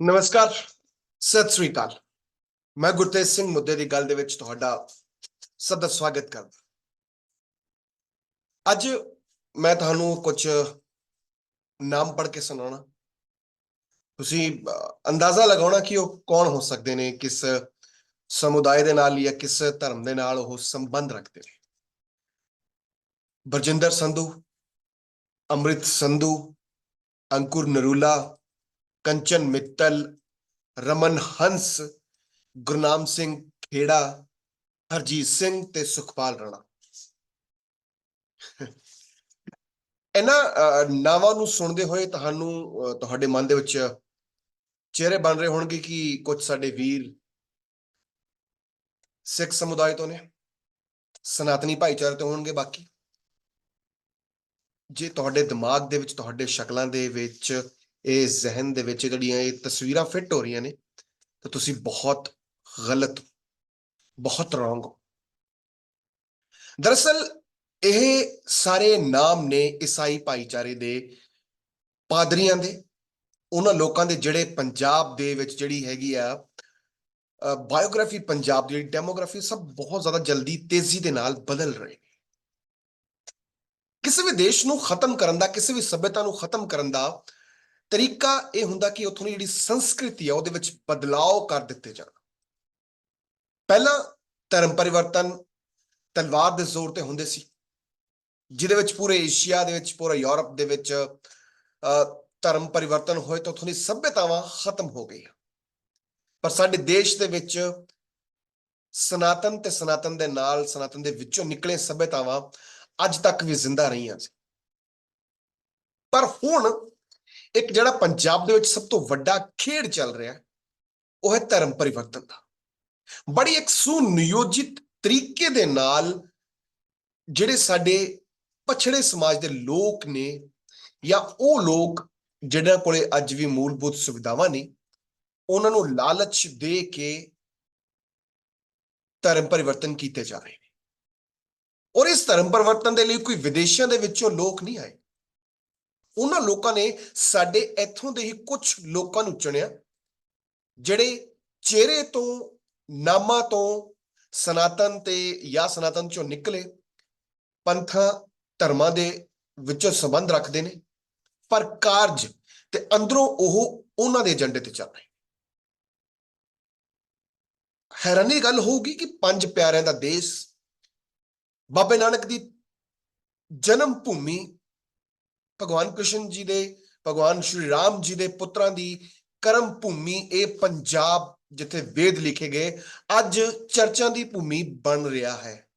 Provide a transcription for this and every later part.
ਨਮਸਕਾਰ, ਸਤਿ ਸ੍ਰੀ ਅਕਾਲ। ਮੈਂ ਗੁਰਤੇਜ ਸਿੰਘ ਮੁੱਦੇ ਦੀ ਗੱਲ ਦੇ ਵਿੱਚ ਤੁਹਾਡਾ ਸਦਾ ਸਵਾਗਤ ਕਰਦਾ ਅੱਜ ਮੈਂ ਤੁਹਾਨੂੰ ਕੁਝ ਨਾਮ ਪੜ੍ਹ ਕੇ ਸੁਣਾਉਣਾ। ਤੁਸੀਂ ਅੰਦਾਜ਼ਾ ਲਗਾਉਣਾ ਕਿ ਉਹ ਕੌਣ ਹੋ ਸਕਦੇ ਨੇ, ਕਿਸ ਸਮੁਦਾਇ ਦੇ ਨਾਲ ਜਾਂ ਕਿਸ ਧਰਮ ਦੇ ਨਾਲ ਉਹ ਸੰਬੰਧ ਰੱਖਦੇ ਨੇ। ਬਰਜਿੰਦਰ ਸੰਧੂ ਅੰਮ੍ਰਿਤ ਸੰਧੂ ਅੰਕੁਰ ਨਰੂਲਾ ਕੰਚਨ ਮਿੱਤਲ ਰਮਨ ਹੰਸ ਗੁਰਨਾਮ ਸਿੰਘ ਖੇੜਾ ਹਰਜੀਤ ਸਿੰਘ ਤੇ ਸੁਖਪਾਲ ਰਾਣਾ। ਇਹਨਾਂ ਅਹ, ਨਾਵਾਂ ਨੂੰ ਸੁਣਦੇ ਹੋਏ ਤੁਹਾਨੂੰ ਅਹ, ਤੁਹਾਡੇ ਮਨ ਦੇ ਵਿੱਚ ਚਿਹਰੇ ਬਣ ਰਹੇ ਹੋਣਗੇ ਕਿ ਕੁਝ ਸਾਡੇ ਵੀਰ ਸਿੱਖ ਸਮੁਦਾਇ ਤੋਂ ਨੇ, ਸਨਾਤਨੀ ਭਾਈਚਾਰੇ ਤੋਂ ਹੋਣਗੇ ਬਾਕੀ। ਜੇ ਤੁਹਾਡੇ ਦਿਮਾਗ ਦੇ ਵਿੱਚ, ਤੁਹਾਡੇ ਸ਼ਕਲਾਂ ਦੇ ਵਿੱਚ, ਇਹ ਜ਼ਿਹਨ ਦੇ ਵਿੱਚ ਜਿਹੜੀਆਂ ਇਹ ਤਸਵੀਰਾਂ ਫਿੱਟ ਹੋ ਰਹੀਆਂ ਨੇ, ਤਾਂ ਤੁਸੀਂ ਬਹੁਤ ਗਲਤ, ਬਹੁਤ ਰੋਂਗ ਹੋ। ਦਰਅਸਲ, ਇਹ ਸਾਰੇ ਨਾਮ ਨੇ ਈਸਾਈ ਭਾਈਚਾਰੇ ਦੇ ਪਾਦਰੀਆਂ ਦੇ। ਉਹਨਾਂ ਲੋਕਾਂ ਦੇ ਜਿਹੜੇ ਪੰਜਾਬ ਦੇ ਵਿੱਚ ਜਿਹੜੀ ਹੈਗੀ ਆ ਬਾਇਓਗ੍ਰਾਫੀ ਪੰਜਾਬ ਦੀ ਜਿਹੜੀ ਡੈਮੋਗ੍ਰਾਫੀ ਸਭ ਬਹੁਤ ਜ਼ਿਆਦਾ ਜਲਦੀ ਤੇਜ਼ੀ ਦੇ ਨਾਲ ਬਦਲ ਰਹੇ ਨੇ। ਕਿਸੇ ਵੀ ਦੇਸ਼ ਨੂੰ ਖਤਮ ਕਰਨ ਦਾ ਕਿਸੇ ਵੀ ਸਭਿਅਤਾ ਨੂੰ ਖਤਮ ਕਰਨ ਦਾ ਤਰੀਕਾ ਇਹ ਹੁੰਦਾ ਕਿ ਉੱਥੋਂ ਦੀ ਜਿਹੜੀ ਸੰਸਕ੍ਰਿਤੀ ਆ ਉਹਦੇ ਵਿੱਚ ਬਦਲਾਅ ਕਰ ਦਿੱਤੇ ਜਾਣ। ਪਹਿਲਾਂ ਧਰਮ ਪਰਿਵਰਤਨ ਤਲਵਾਰ ਦੇ ਜ਼ੋਰ ਤੇ ਹੁੰਦੇ ਸੀ ਜਿਹਦੇ ਵਿੱਚ ਪੂਰੇ ਏਸ਼ੀਆ ਦੇ ਵਿੱਚ ਪੂਰਾ ਯੂਰਪ ਦੇ ਵਿੱਚ ਅਹ, ਧਰਮ ਪਰਿਵਰਤਨ ਹੋਏ ਤਾਂ ਉੱਥੋਂ ਦੀ ਸਭਿਅਤਾਵਾਂ ਖਤਮ ਹੋ ਗਈਆਂ। ਪਰ ਸਾਡੇ ਦੇਸ਼ ਦੇ ਵਿੱਚ ਸਨਾਤਨ ਤੇ ਸਨਾਤਨ ਦੇ ਨਾਲ ਸਨਾਤਨ ਦੇ ਵਿੱਚੋਂ ਨਿਕਲੇ ਸਭਿਅਤਾਵਾਂ ਅੱਜ ਤੱਕ ਵੀ ਜ਼ਿੰਦਾ ਰਹੀਆਂ ਸੀ। ਪਰ ਹੁਣ ਇੱਕ ਜਿਹੜਾ ਪੰਜਾਬ ਦੇ ਵਿੱਚ ਸਭ ਤੋਂ ਵੱਡਾ ਖੇਡ ਚੱਲ ਰਿਹਾ ਉਹ ਹੈ ਧਰਮ ਪਰਿਵਰਤਨ ਦਾ। ਬੜੀ ਇੱਕ ਸੁਨਿਯੋਜਿਤ ਤਰੀਕੇ ਦੇ ਨਾਲ ਜਿਹੜੇ ਸਾਡੇ ਪਛੜੇ ਸਮਾਜ ਦੇ ਲੋਕ ਨੇ ਜਾਂ ਉਹ ਲੋਕ, ਜਿਹਨਾਂ ਕੋਲੇ ਅੱਜ ਵੀ ਮੂਲਭੂਤ ਸੁਵਿਧਾਵਾਂ ਨਹੀਂ ਉਹਨਾਂ ਨੂੰ ਲਾਲਚ ਦੇ ਕੇ ਧਰਮ ਪਰਿਵਰਤਨ ਕੀਤੇ ਜਾ ਰਹੇ ਨੇ। ਔਰ ਇਸ ਧਰਮ ਪਰਿਵਰਤਨ ਦੇ ਲਈ ਕੋਈ ਵਿਦੇਸ਼ਾਂ ਦੇ ਵਿੱਚੋਂ ਲੋਕ ਨਹੀਂ ਆਏ। ਉਹਨਾਂ ਲੋਕਾਂ ਨੇ ਸਾਡੇ ਇੱਥੋਂ ਦੇ ਹੀ ਕੁਝ ਲੋਕਾਂ ਨੂੰ ਚੁਣਿਆ, ਜਿਹੜੇ ਚਿਹਰੇ ਤੋਂ, ਨਾਮਾਂ ਤੋਂ ਸਨਾਤਨ ਤੇ ਜਾਂ ਸਨਾਤਨ ਚੋਂ ਨਿਕਲੇ, ਪੰਥਾਂ ਧਰਮਾਂ ਦੇ ਵਿੱਚੋਂ ਸੰਬੰਧ ਰੱਖਦੇ ਨੇ, ਪਰ ਕਾਰਜ ਤੇ ਅੰਦਰੋਂ ਉਹ ਉਹਨਾਂ ਦੇ ਏਜੰਡੇ ਤੇ ਚੱਲ ਰਹੇ ਹੈਰਾਨੀ ਗੱਲ ਹੋਊਗੀ ਕਿ ਪੰਜ ਪਿਆਰਿਆਂ ਦਾ ਦੇਸ਼ ਬਾਬੇ ਨਾਨਕ ਦੀ ਜਨਮ ਭੂਮੀ ਭਗਵਾਨ ਕ੍ਰਿਸ਼ਨ ਜੀ ਦੇ, ਭਗਵਾਨ ਸ਼੍ਰੀ ਰਾਮ ਜੀ ਦੇ ਪੁੱਤਰਾਂ ਦੀ ਕਰਮ ਭੂਮੀ, ਇਹ ਪੰਜਾਬ ਜਿੱਥੇ ਵੇਦ ਲਿਖੇ ਗਏ, ਅੱਜ ਚਰਚਾਂ ਦੀ ਭੂਮੀ ਬਣ ਰਿਹਾ ਹੈ।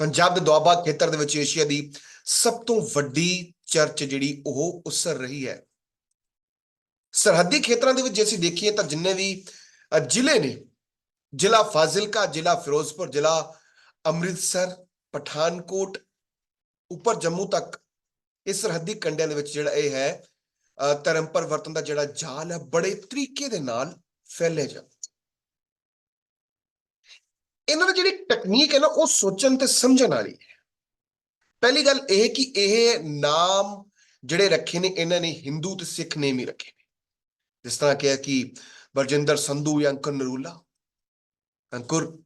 ਪੰਜਾਬ ਦੇ ਦੁਆਬਾ ਖੇਤਰ ਦੇ ਵਿੱਚ ਏਸ਼ੀਆ ਦੀ ਸਭ ਤੋਂ ਵੱਡੀ ਚਰਚ ਜਿਹੜੀ ਉਹ ਉਸਰ ਰਹੀ ਹੈ। ਸਰਹੱਦੀ ਖੇਤਰਾਂ ਦੇ ਵਿੱਚ ਜੇ ਅਸੀਂ ਦੇਖੀਏ ਤਾਂ ਜਿੰਨੇ ਵੀ ਜ਼ਿਲ੍ਹੇ ਨੇ ਜ਼ਿਲ੍ਹਾ ਫਾਜ਼ਿਲਕਾ ਜ਼ਿਲ੍ਹਾ ਫਿਰੋਜ਼ਪੁਰ ਜ਼ਿਲ੍ਹਾ ਅੰਮ੍ਰਿਤਸਰ ਪਠਾਨਕੋਟ ਉੱਪਰ ਜੰਮੂ ਤੱਕ ਇਸ ਸਰਹੱਦੀ ਕੰਡਿਆਂ ਦੇ ਵਿੱਚ ਜਿਹੜਾ ਇਹ ਹੈ ਅ, ਧਰਮ ਪਰਿਵਰਤਨ ਦਾ ਜਿਹੜਾ ਜਾਲ ਹੈ ਬੜੇ ਤਰੀਕੇ ਦੇ ਨਾਲ ਫੈਲੇ ਜਾਂਦਾ ਇਹਨਾਂ ਦੀ ਜਿਹੜੀ ਟੈਕਨੀਕ ਹੈ ਨਾ ਉਹ ਸੋਚਣ ਤੇ ਸਮਝਣ ਵਾਲੀ ਹੈ ਪਹਿਲੀ ਗੱਲ ਇਹ ਕਿ ਇਹ ਨਾਮ ਜਿਹੜੇ ਰੱਖੇ ਨੇ ਇਹਨਾਂ ਨੇ ਹਿੰਦੂ ਤੇ ਸਿੱਖ ਨੇਮ ਹੀ ਰੱਖੇ ਨੇ ਜਿਸ ਤਰ੍ਹਾਂ ਕਿਹਾ ਕਿ ਬਰਜਿੰਦਰ ਸੰਧੂ ਜਾਂ ਅੰਕੁਰ ਨਰੂਲਾ? ਅੰਕੁਰ,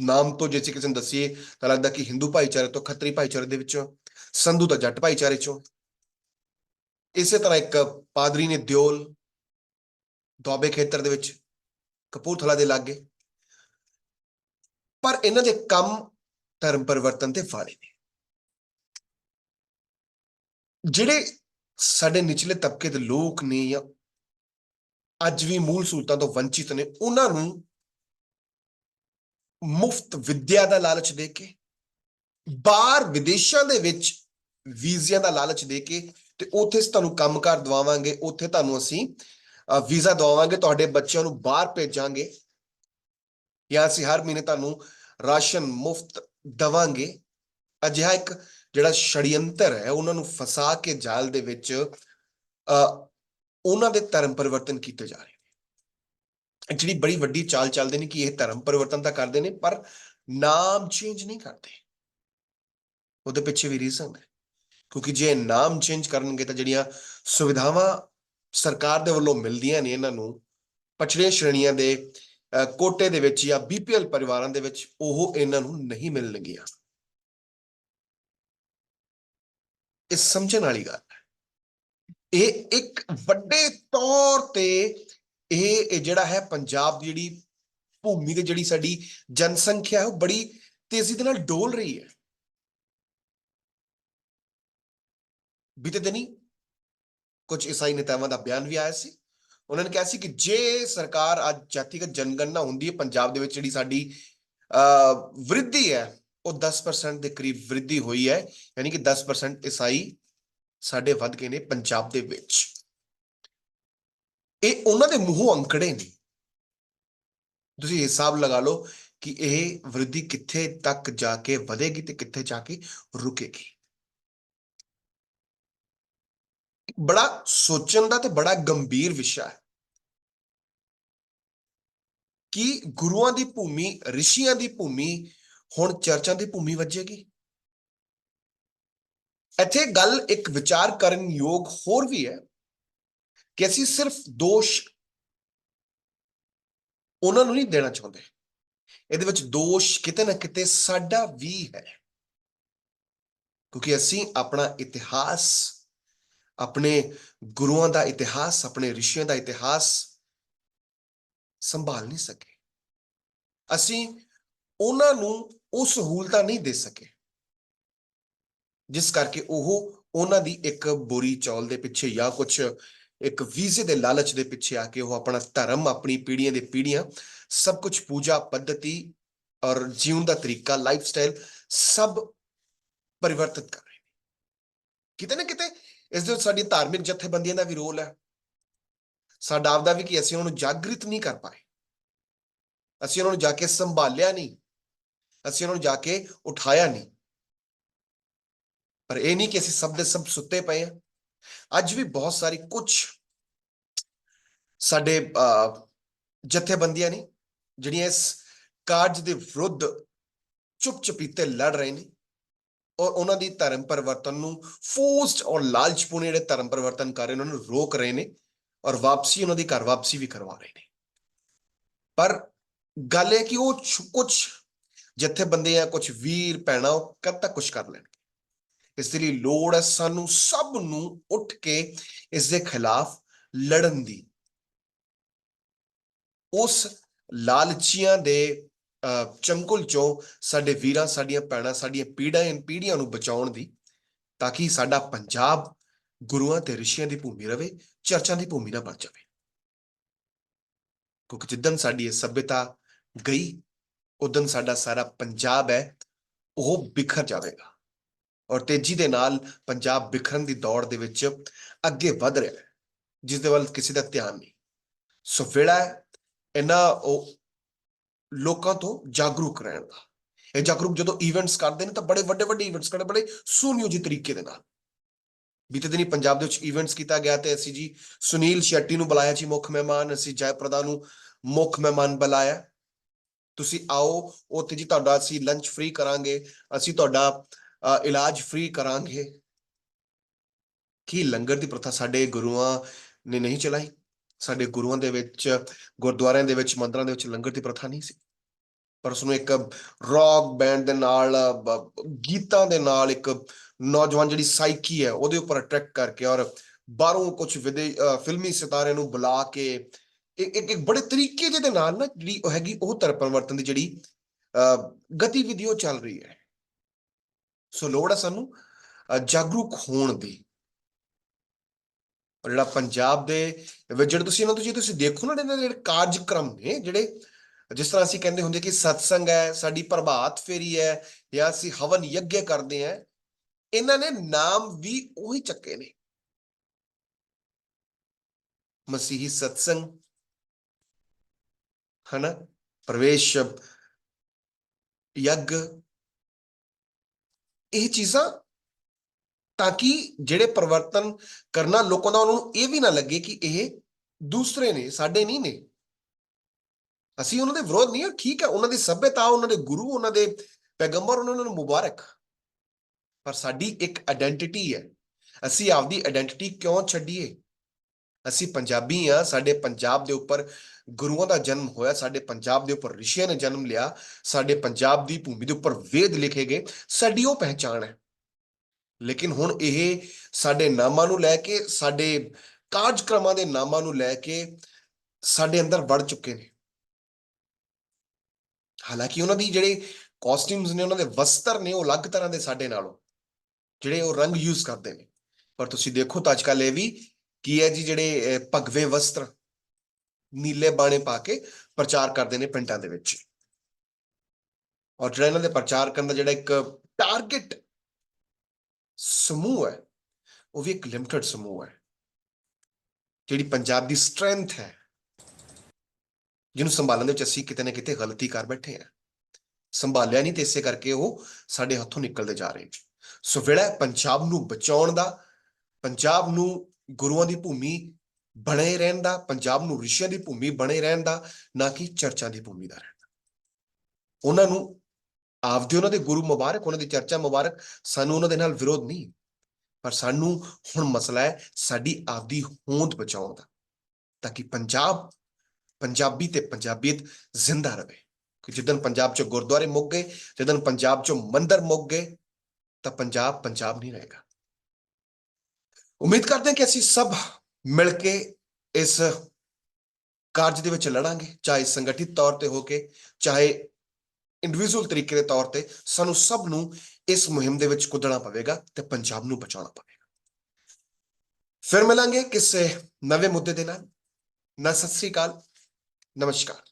ਨਾਮ ਤੋਂ ਜੇ ਕਿਸੇ ਨੂੰ ਦੱਸੀਏ, ਤਾਂ ਲੱਗਦਾ ਕਿ ਹਿੰਦੂ ਭਾਈਚਾਰੇ ਤੋਂ ਖੱਤਰੀ ਭਾਈਚਾਰੇ ਦੇ ਵਿੱਚੋਂ, ਸੰਧੂ ਤਾਂ ਜੱਟ ਭਾਈਚਾਰੇ ਚੋਂ। ਇਸੇ ਤਰ੍ਹਾਂ ਇੱਕ ਪਾਦਰੀ ਨੇ ਦਿਓਲ ਦੁਆਬੇ ਖੇਤਰ ਦੇ ਵਿੱਚ ਕਪੂਰਥਲਾ ਦੇ ਲਾਗੇ। ਪਰ ਇਹਨਾਂ ਦੇ ਕੰਮ, ਧਰਮ ਪਰਿਵਰਤਨ ਤੇ ਫਾੜੇ ਨੇ। ਜਿਹੜੇ ਸਾਡੇ ਨਿਚਲੇ ਤਬਕੇ ਦੇ ਲੋਕ ਨੇ ਜਾਂ ਅੱਜ ਵੀ ਮੂਲ ਸਹੂਲਤਾਂ ਤੋਂ ਵੰਚਿਤ ਨੇ, ਉਹਨਾਂ ਨੂੰ ਮੁਫਤ ਵਿਦਿਆ ਦਾ ਲਾਲਚ ਦੇ ਕੇ, ਬਾਹਰ ਵਿਦੇਸ਼ਾਂ ਦੇ ਵਿੱਚ ਵੀਜ਼ਿਆਂ ਦਾ ਲਾਲਚ ਦੇ ਕੇ ਤੇ ਉੱਥੇ ਤੁਹਾਨੂੰ ਕੰਮਕਾਰ ਦਵਾਵਾਂਗੇ, ਉੱਥੇ ਤੁਹਾਨੂੰ ਅਸੀਂ ਵੀਜ਼ਾ ਦਵਾਵਾਂਗੇ, ਤੁਹਾਡੇ ਬੱਚਿਆਂ ਨੂੰ ਬਾਹਰ ਭੇਜਾਂਗੇ ਜਾਂ ਅਸੀਂ ਹਰ ਮਹੀਨੇ ਤੁਹਾਨੂੰ ਰਾਸ਼ਨ ਮੁਫਤ ਦਵਾਂਗੇ। ਅਜਿਹਾ ਇੱਕ ਜਿਹੜਾ ਛੜਯੰਤਰ ਹੈ, ਉਹਨਾਂ ਨੂੰ ਫਸਾ ਕੇ ਜਾਲ ਦੇ ਵਿੱਚ ਅ ਉਹਨਾਂ ਦੇ ਧਰਮ ਪਰਿਵਰਤਨ ਕੀਤੇ ਜਾ ਰਹੇ ਨੇ। ਜਿਹੜੀ ਬੜੀ ਵੱਡੀ ਚਾਲ ਚੱਲਦੇ ਨੇ ਕਿ ਇਹ ਧਰਮ ਪਰਿਵਰਤਨ ਤਾਂ ਕਰਦੇ ਨੇ ਪਰ ਨਾਮ ਚੇਂਜ ਨਹੀਂ ਕਰਦੇ। ਉਹਦੇ ਪਿੱਛੇ ਵੀ ਰੀਜ਼ਨ ਹੈ। ਕਿਉਂਕਿ ਜੇ ਨਾਮ ਚੇਂਜ ਕਰਨਗੇ ਤਾਂ ਜਿਹੜੀਆਂ ਸੁਵਿਧਾਵਾਂ ਸਰਕਾਰ ਦੇ ਵੱਲੋਂ ਮਿਲਦੀਆਂ ਨੇ ਇਹਨਾਂ ਨੂੰ ਪਛੜੀਆਂ ਸ਼੍ਰੇਣੀਆਂ ਦੇ ਅਹ, ਕੋਟੇ ਦੇ ਵਿੱਚ ਜਾਂ ਬੀਪੀਐਲ ਪਰਿਵਾਰਾਂ ਦੇ ਵਿੱਚ ਉਹ ਇਹਨਾਂ ਨੂੰ ਨਹੀਂ ਮਿਲਣਗੀਆਂ। ਇਹ ਸਮਝਣ ਵਾਲੀ ਗੱਲ ਇਹ ਇੱਕ ਵੱਡੇ ਤੌਰ ਤੇ ਇਹ ਜਿਹੜਾ ਹੈ ਪੰਜਾਬ ਦੀ ਜਿਹੜੀ ਭੂਮੀ ਤੇ ਜਿਹੜੀ ਸਾਡੀ ਜਨਸੰਖਿਆ ਹੈ, ਉਹ ਬੜੀ ਤੇਜ਼ੀ ਦੇ ਨਾਲ ਡੋਲ ਰਹੀ ਹੈ। ਬੀਤੇ ਦਿਨੀ ਕੁਝ ਈਸਾਈ ਨੇਤਾਵਾਂ ਦਾ ਬਿਆਨ ਵੀ ਆਇਆ ਸੀ। ਉਹਨਾਂ ਨੇ ਕਿਹਾ ਸੀ ਕਿ ਜੇ ਸਰਕਾਰ ਅੱਜ ਜਾਤੀਗਤ ਜਨਗਣਨਾ ਹੁੰਦੀ ਹੈ, ਪੰਜਾਬ ਦੇ ਵਿੱਚ ਜਿਹੜੀ ਸਾਡੀ ਅਹ ਵ੍ਰਿੱਧੀ ਹੈ, ਉਹ 10% ਦੇ ਕਰੀਬ ਵ੍ਰਿੱਧੀ ਹੋਈ ਹੈ, ਯਾਨੀ ਕਿ 10% ਈਸਾਈ ਸਾਡੇ ਵੱਧ ਗਏ ਨੇ ਪੰਜਾਬ ਦੇ ਵਿੱਚ। ਇਹ ਉਹਨਾਂ ਦੇ ਮੂੰਹੋਂ ਅੰਕੜੇ ਨੇ। ਤੁਸੀਂ ਹਿਸਾਬ ਲਗਾ ਲਓ ਕਿ ਇਹ ਵ੍ਰਿੱਧੀ ਕਿੱਥੇ ਤੱਕ ਜਾ ਕੇ ਵਧੇਗੀ ਤੇ ਕਿੱਥੇ ਜਾ ਕੇ ਰੁਕੇਗੀ। ਬੜਾ ਸੋਚਣ ਦਾ ਤੇ ਬੜਾ ਗੰਭੀਰ ਵਿਸ਼ਾ ਹੈ ਕਿ ਗੁਰੂਆਂ ਦੀ ਭੂਮੀ, ਰਿਸ਼ੀਆਂ ਦੀ ਭੂਮੀ, ਹੁਣ ਚਰਚਾਂ ਦੀ ਭੂਮੀ ਵੱਜੇਗੀ। ਇੱਥੇ ਗੱਲ ਇੱਕ ਵਿਚਾਰ ਕਰਨ ਯੋਗ ਹੋਰ ਵੀ ਹੈ ਕਿ ਅਸੀਂ ਸਿਰਫ ਦੋਸ਼ ਉਹਨਾਂ ਨੂੰ ਨਹੀਂ ਦੇਣਾ ਚਾਹੁੰਦੇ। ਇਹਦੇ ਵਿੱਚ ਦੋਸ਼ ਕਿਤੇ ਨਾ ਕਿਤੇ ਸਾਡਾ ਵੀ ਹੈ। ਕਿਉਂਕਿ ਅਸੀਂ ਆਪਣਾ ਇਤਿਹਾਸ, ਆਪਣੇ ਗੁਰੂਆਂ ਦਾ ਇਤਿਹਾਸ, ਆਪਣੇ ਰਿਸ਼ੀਆਂ ਦਾ ਇਤਿਹਾਸ ਸੰਭਾਲ ਨਹੀਂ ਸਕੇ। ਅਸੀਂ ਉਹਨਾਂ ਨੂੰ ਉਹ ਸਹੂਲਤਾਂ ਨਹੀਂ ਦੇ ਸਕੇ। ਜਿਸ ਕਰਕੇ ਉਹ ਉਹਨਾਂ ਦੀ ਇੱਕ ਬੁਰੀ ਚੌਲ ਦੇ ਪਿੱਛੇ ਜਾਂ ਕੁਝ ਇੱਕ ਵੀਜ਼ੇ ਦੇ ਲਾਲਚ ਦੇ ਪਿੱਛੇ ਆ ਕੇ ਉਹ ਆਪਣਾ ਧਰਮ, ਆਪਣੀ ਪੀੜ੍ਹੀਆਂ ਦੇ ਪੀੜ੍ਹੀਆਂ, ਸਭ ਕੁਝ ਪੂਜਾ ਪੱਧਤੀ ਔਰ ਜੀਉਣ ਦਾ ਤਰੀਕਾ ਲਾਈਫ ਸਟਾਈਲ ਸਭ ਪਰਿਵਰਤਿਤ ਕਰ ਰਹੇ ਨੇ। ਕਿਤੇ ਨਾ ਕਿਤੇ ਇਸ ਦੇ ਵਿੱਚ ਸਾਡੀ ਧਾਰਮਿਕ ਜਥੇਬੰਦੀਆਂ ਦਾ ਵੀ ਰੋਲ ਹੈ। ਸਾਡਾ ਆਪਦਾ ਵੀ ਕਿ ਅਸੀਂ ਉਹਨਾਂ ਨੂੰ ਜਾਗਰਿਤ ਨਹੀਂ ਕਰ ਪਾਏ। ਅਸੀਂ ਉਹਨਾਂ ਨੂੰ ਜਾ ਕੇ ਸੰਭਾਲਿਆ ਨਹੀਂ। ਅਸੀਂ ਉਹਨਾਂ ਨੂੰ ਜਾ ਕੇ ਉਠਾਇਆ ਨਹੀਂ। ਪਰ ਇਹ ਨਹੀਂ ਕਿ ਅਸੀਂ ਸਭ ਦੇ ਸਭ ਸੁੱਤੇ ਪਏ ਹਾਂ। ਅੱਜ ਵੀ ਬਹੁਤ ਸਾਰੀ ਕੁਝ ਸਾਡੇ ਜਥੇਬੰਦੀਆਂ ਨੇ, ਜਿਹੜੀਆਂ ਇਸ ਕਾਰਜ ਦੇ ਵਿਰੁੱਧ ਚੁੱਪ ਚਪੀਤੇ ਲੜ ਰਹੇ ਨੇ, ਔਰ ਉਹਨਾਂ ਦੀ ਧਰਮ ਪਰਿਵਰਤਨ ਨੂੰ ਫੋਰਸਡ ਔਰ ਲਾਲਚਪੂर्ण ਜਿਹੜੇ ਧਰਮ ਪਰਿਵਰਤਨ ਕਰ ਰਹੇ ਨੇ, ਉਹਨਾਂ ਨੂੰ ਰੋਕ ਰਹੇ ਨੇ, ਔਰ ਵਾਪਸੀ ਉਹਨਾਂ ਦੀ ਘਰ ਵਾਪਸੀ ਵੀ ਕਰਵਾ ਰਹੇ ਨੇ। ਪਰ ਗੱਲ ਇਹ ਕਿ ਉਹ ਕੁਝ ਜਥੇਬੰਦੀਆਂ ਕੁਝ ਵੀਰ, ਭੈਣਾਂ, ਉਹ ਕਦ ਤੱਕ ਕੁਝ ਕਰ ਲੈਣਗੇ? ਇਸ ਦੇ ਲਈ ਲੋੜ ਹੈ ਸਾਨੂੰ ਸਭ ਨੂੰ ਉੱਠ ਕੇ ਇਸ ਦੇ ਖਿਲਾਫ ਲੜਨ ਦੀ। ਉਸ ਲਾਲਚੀਆਂ ਦੇ ਅਹ, ਚੰਗੁਲ ਚੋਂ ਸਾਡੇ ਵੀਰਾਂ ਸਾਡੀਆਂ ਭੈਣਾਂ ਸਾਡੀਆਂ ਪੀੜ੍ਹੀਆਂ ਪੀੜੀਆਂ ਨੂੰ ਬਚਾਉਣ ਦੀ ਤਾਂ ਕਿ ਸਾਡਾ ਪੰਜਾਬ ਗੁਰੂਆਂ ਤੇ ਰਿਸ਼ੀਆਂ ਦੀ ਭੂਮੀ ਰਵੇ ਚਰਚਾਂ ਦੀ ਭੂਮੀ ਨਾ ਬਣ ਜਾਵੇ। ਕਿਉਂਕਿ ਜਿੱਦਨ ਸਾਡੀ ਇਹ ਸਭਿਅਤਾ ਗਈ ਉਦਨ ਸਾਡਾ ਸਾਰਾ ਪੰਜਾਬ ਹੈ ਉਹ ਬਿਖਰ ਜਾਵੇਗਾ। ਔਰ ਤੇਜ਼ੀ ਦੇ ਨਾਲ ਪੰਜਾਬ ਬਿਖਰਨ ਦੀ ਦੌੜ ਦੇ ਵਿੱਚ ਅੱਗੇ ਵਧ ਰਿਹਾ ਹੈ, ਜਿਸ ਦੇ ਵੱਲ ਕਿਸੇ ਦਾ ਧਿਆਨ ਨਹੀਂ। ਸੋ ਵੇਲਾ ਇਹਨਾਂ ਉਹ ਲੋਕਾਂ ਤੋਂ ਜਾਗਰੂਕ ਰਹਿਣ ਦਾ। ਇਹ ਜਾਗਰੂਕ ਜਦੋਂ ਇਵੈਂਟਸ ਕਰਦੇ ਨੇ ਤਾਂ ਬੜੇ ਵੱਡੇ ਵੱਡੇ ਇਵੈਂਟਸ ਕਰਦੇ, ਬੜੇ ਸੁਨਿਯੋਜਿਤ ਤਰੀਕੇ ਦੇ ਨਾਲ। ਬੀਤੇ ਦਿਨੀ ਪੰਜਾਬ ਦੇ ਵਿੱਚ ਇਵੈਂਟਸ ਕੀਤਾ ਗਿਆ ਤੇ ਅਸੀਂ ਜੀ ਸੁਨੀਲ ਸ਼ੈੱਟੀ ਨੂੰ ਬੁਲਾਇਆ ਜੀ ਮੁੱਖ ਮਹਿਮਾਨ, ਅਸੀਂ ਜੈਪ੍ਰਦਾ ਨੂੰ ਮੁੱਖ ਮਹਿਮਾਨ ਬੁਲਾਇਆ। ਤੁਸੀਂ ਆਓ, ਉੱਥੇ ਜੀ ਤੁਹਾਡਾ ਅਸੀਂ ਲੰਚ ਫ੍ਰੀ ਕਰਾਂਗੇ, ਅਸੀਂ ਤੁਹਾਡਾ ਇਲਾਜ ਫ੍ਰੀ ਕਰਾਂਗੇ। ਕੀ ਲੰਗਰ ਦੀ ਪ੍ਰਥਾ ਸਾਡੇ ਗੁਰੂਆਂ ਨੇ ਨਹੀਂ ਚਲਾਈ? ਸਾਡੇ ਗੁਰੂਆਂ ਦੇ ਵਿੱਚ ਗੁਰਦੁਆਰਿਆਂ ਦੇ ਵਿੱਚ ਮੰਦਰਾਂ ਦੇ ਵਿੱਚ ਲੰਗਰ ਦੀ ਪ੍ਰਥਾ ਨਹੀਂ ਸੀ। ਪਰ ਉਸ ਨੂੰ ਇੱਕ ਰੌਕ ਬੈਂਡ ਦੇ ਨਾਲ ਗੀਤਾਂ ਦੇ ਨਾਲ ਇੱਕ ਨੌਜਵਾਨ ਜਿਹੜੀ ਸਾਈਕੀ ਹੈ ਉਹਦੇ ਉੱਪਰ ਅਟਰੈਕਟ ਕਰਕੇ ਔਰ ਬਾਹਰੋਂ ਕੁਝ ਵਿਦੇ ਫਿਲਮੀ ਸਿਤਾਰਿਆਂ ਨੂੰ ਬੁਲਾ ਕੇ ਇੱਕ ਇੱਕ ਬੜੇ ਤਰੀਕੇ ਦੇ ਨਾਲ ਨਾ ਜਿਹੜੀ ਉਹ ਹੈਗੀ ਉਹ ਧਰਮ ਪਰਿਵਰਤਨ ਦੀ ਜਿਹੜੀ ਅ, ਗਤੀਵਿਧੀ ਉਹ ਚੱਲ ਰਹੀ ਹੈ। ਸੋ ਲੋੜ ਹੈ ਸਾਨੂੰ ਜਾਗਰੂਕ ਹੋਣ ਦੀ। ਜਿਹੜਾ ਪੰਜਾਬ ਦੇ ਵਿੱਚ ਜਿਹੜੇ ਤੁਸੀਂ ਇਹਨਾਂ ਤੋਂ ਤੁਸੀਂ ਤੁਸੀਂ ਦੇਖੋ ਨਾ, ਇਹਨਾਂ ਦੇ ਜਿਹੜੇ ਕਾਰਜਕ੍ਰਮ ਨੇ, ਜਿਹੜੇ ਜਿਸ ਤਰ੍ਹਾਂ ਅਸੀਂ ਕਹਿੰਦੇ ਹੁੰਦੇ ਕਿ ਸਤਸੰਗ ਹੈ, ਸਾਡੀ ਪ੍ਰਭਾਤ ਫੇਰੀ ਹੈ, ਜਾਂ ਅਸੀਂ ਹਵਨ ਯੱਗ ਕਰਦੇ ਹਾਂ, ਇਹਨਾਂ ਨੇ ਨਾਮ ਵੀ ਉਹੀ ਚੱਕੇ ਨੇ। ਮਸੀਹੀ ਸਤਸੰਗ, ਹਨਾ? ਪ੍ਰਵੇਸ਼ ਯੱਗ ਇਹ ਚੀਜ਼ਾਂ ਤਾਂ ਕਿ ਜਿਹੜੇ ਪਰਿਵਰਤਨ ਕਰਨਾ ਲੋਕਾਂ ਦਾ ਉਹਨਾਂ ਨੂੰ ਇਹ ਵੀ ਨਾ ਲੱਗੇ ਕਿ ਇਹ ਦੂਸਰੇ ਨੇ, ਸਾਡੇ ਨਹੀਂ ਨੇ। ਅਸੀਂ ਉਹਨਾਂ ਦੇ ਵਿਰੋਧ ਨਹੀਂ ਆ, ਠੀਕ ਹੈ, ਉਹਨਾਂ ਦੀ ਸਭਿਅਤਾ, ਉਹਨਾਂ ਦੇ ਗੁਰੂ, ਉਹਨਾਂ ਦੇ ਪੈਗੰਬਰ, ਉਹਨਾਂ ਨੂੰ ਮੁਬਾਰਕ। ਪਰ ਸਾਡੀ ਇੱਕ ਆਇਡੈਂਟੀਟੀ ਹੈ। ਅਸੀਂ ਆਪਦੀ ਆਇਡੈਂਟੀਟੀ ਕਿਉਂ ਛੱਡੀਏ? ਅਸੀਂ ਪੰਜਾਬੀ ਆ, ਸਾਡੇ ਪੰਜਾਬ ਦੇ ਉੱਪਰ ਗੁਰੂਆਂ ਦਾ ਜਨਮ ਹੋਇਆ, ਸਾਡੇ ਪੰਜਾਬ ਦੇ ਉੱਪਰ ਰਿਸ਼ੀਆਂ ਨੇ ਜਨਮ ਲਿਆ, ਸਾਡੇ ਪੰਜਾਬ ਦੀ ਭੂਮੀ ਦੇ ਉੱਪਰ ਵੇਦ ਲਿਖੇ ਗਏ, ਸਾਡੀ ਉਹ ਪਹਿਚਾਣ ਹੈ। ਲੇਕਿਨ ਹੁਣ ਇਹ ਸਾਡੇ ਨਾਮਾਂ ਨੂੰ ਲੈ ਕੇ, ਸਾਡੇ ਕਾਰਜਕ੍ਰਮਾਂ ਦੇ ਨਾਮਾਂ ਨੂੰ ਲੈ ਕੇ ਸਾਡੇ ਅੰਦਰ ਵੜ ਚੁੱਕੇ ਨੇ। ਹਾਲਾਂਕਿ ਉਹਨਾਂ ਦੀ ਜਿਹੜੇ ਕਾਸਟਿਊਮਸ ਨੇ, ਉਹਨਾਂ ਦੇ ਵਸਤਰ ਨੇ, ਉਹ ਅਲੱਗ ਤਰ੍ਹਾਂ ਦੇ ਸਾਡੇ ਨਾਲੋਂ, ਜਿਹੜੇ ਉਹ ਰੰਗ ਯੂਜ਼ ਕਰਦੇ ਨੇ। ਪਰ ਤੁਸੀਂ ਦੇਖੋ ਤਾਂ ਅੱਜਕੱਲ ਇਹ ਵੀ ਕੀ ਹੈ ਜੀ ਜਿਹੜੇ ਭਗਵੇ ਵਸਤਰ ਨੀਲੇ ਬਾਣੇ ਪਾ ਕੇ ਪ੍ਰਚਾਰ ਕਰਦੇ ਨੇ ਪਿੰਡਾਂ ਦੇ ਵਿੱਚ। ਔਰ ਜਿਹੜਾ ਇਹਨਾਂ ਦੇ ਪ੍ਰਚਾਰ ਕਰਨ ਦਾ ਜਿਹੜਾ ਇੱਕ ਟਾਰਗੇਟ ਸਮੂਹ ਹੈ, ਉਹ ਵੀ ਇੱਕ ਲਿਮਟਿਡ ਸਮੂਹ ਹੈ, ਜਿਹੜੀ ਪੰਜਾਬ ਦੀ ਸਟਰੈਂਥ ਹੈ, ਜਿਹਨੂੰ ਸੰਭਾਲਣ ਦੇ ਵਿੱਚ ਅਸੀਂ ਕਿਤੇ ਨਾ ਕਿਤੇ ਗਲਤੀ ਕਰ ਬੈਠੇ ਹਾਂ। ਸੰਭਾਲਿਆ ਨਹੀਂ ਤੇ ਇਸੇ ਕਰਕੇ ਉਹ ਸਾਡੇ ਹੱਥੋਂ ਨਿਕਲਦੇ ਜਾ ਰਹੇ ਨੇ। ਸੋ ਵੇਲਾ ਪੰਜਾਬ ਨੂੰ ਬਚਾਉਣ ਦਾ, ਪੰਜਾਬ ਨੂੰ ਗੁਰੂਆਂ ਦੀ ਭੂਮੀ ਬਣੇ ਰਹਿਣ ਦਾ, ਪੰਜਾਬ ਨੂੰ ਰਿਸ਼ੀਆਂ ਦੀ ਭੂਮੀ ਬਣੇ ਰਹਿਣ ਦਾ, ਨਾ ਕਿ ਚਰਚਾ ਦੀ ਭੂਮੀ ਦਾ ਰਹਿਣ ਦਾ। ਉਹਨਾਂ ਨੂੰ ਆਪਦੇ ਉਹਨਾਂ ਦੇ ਗੁਰੂ ਮੁਬਾਰਕ, ਉਹਨਾਂ ਦੀ ਚਰਚਾ ਮੁਬਾਰਕ ਸਾਨੂੰ ਉਹਨਾਂ ਦੇ ਨਾਲ ਵਿਰੋਧ ਨਹੀਂ। ਪਰ ਸਾਨੂੰ ਹੁਣ ਮਸਲਾ ਹੈ ਸਾਡੀ ਆਪਦੀ ਹੋਂਦ ਬਚਾਉਣ ਦਾ, ਤਾਂ ਕਿ ਪੰਜਾਬ, ਪੰਜਾਬੀ ਤੇ ਪੰਜਾਬੀਅਤ ਜ਼ਿੰਦਾ ਰਹੇ। ਕਿ ਜਿੱਦਨ ਪੰਜਾਬ ਚ ਗੁਰਦੁਆਰੇ ਮੁੱਕ ਗਏ ਜਿੱਦਨ ਪੰਜਾਬ ਚ ਮੰਦਰ ਮੁੱਕ ਗਏ, ਤਾਂ ਪੰਜਾਬ ਪੰਜਾਬ ਨਹੀਂ ਰਹੇਗਾ। ਉਮੀਦ ਕਰਦੇ ਹਾਂ ਕਿ ਅਸੀਂ ਸਭ ਮਿਲ ਕੇ ਇਸ ਕਾਰਜ ਦੇ ਵਿੱਚ ਲੜਾਂਗੇ, ਚਾਹੇ ਸੰਗਠਿਤ ਤੌਰ ਤੇ ਹੋ ਕੇ, ਚਾਹੇ ਇੰਡੀਵਿਜੂਅਲ ਤਰੀਕੇ ਦੇ ਤੌਰ ਤੇ, ਸਾਨੂੰ ਸਭ ਨੂੰ ਇਸ ਮੁਹਿੰਮ ਦੇ ਵਿੱਚ ਕੁੱਦਣਾ ਪਵੇਗਾ ਤੇ ਪੰਜਾਬ ਨੂੰ ਬਚਾਉਣਾ ਪਵੇਗਾ। ਫਿਰ ਮਿਲਾਂਗੇ ਕਿਸੇ ਨਵੇਂ ਮੁੱਦੇ ਦੇ ਨਾਲ। ਨਾ ਸਤਿ ਸ੍ਰੀ ਅਕਾਲ, ਨਮਸਕਾਰ।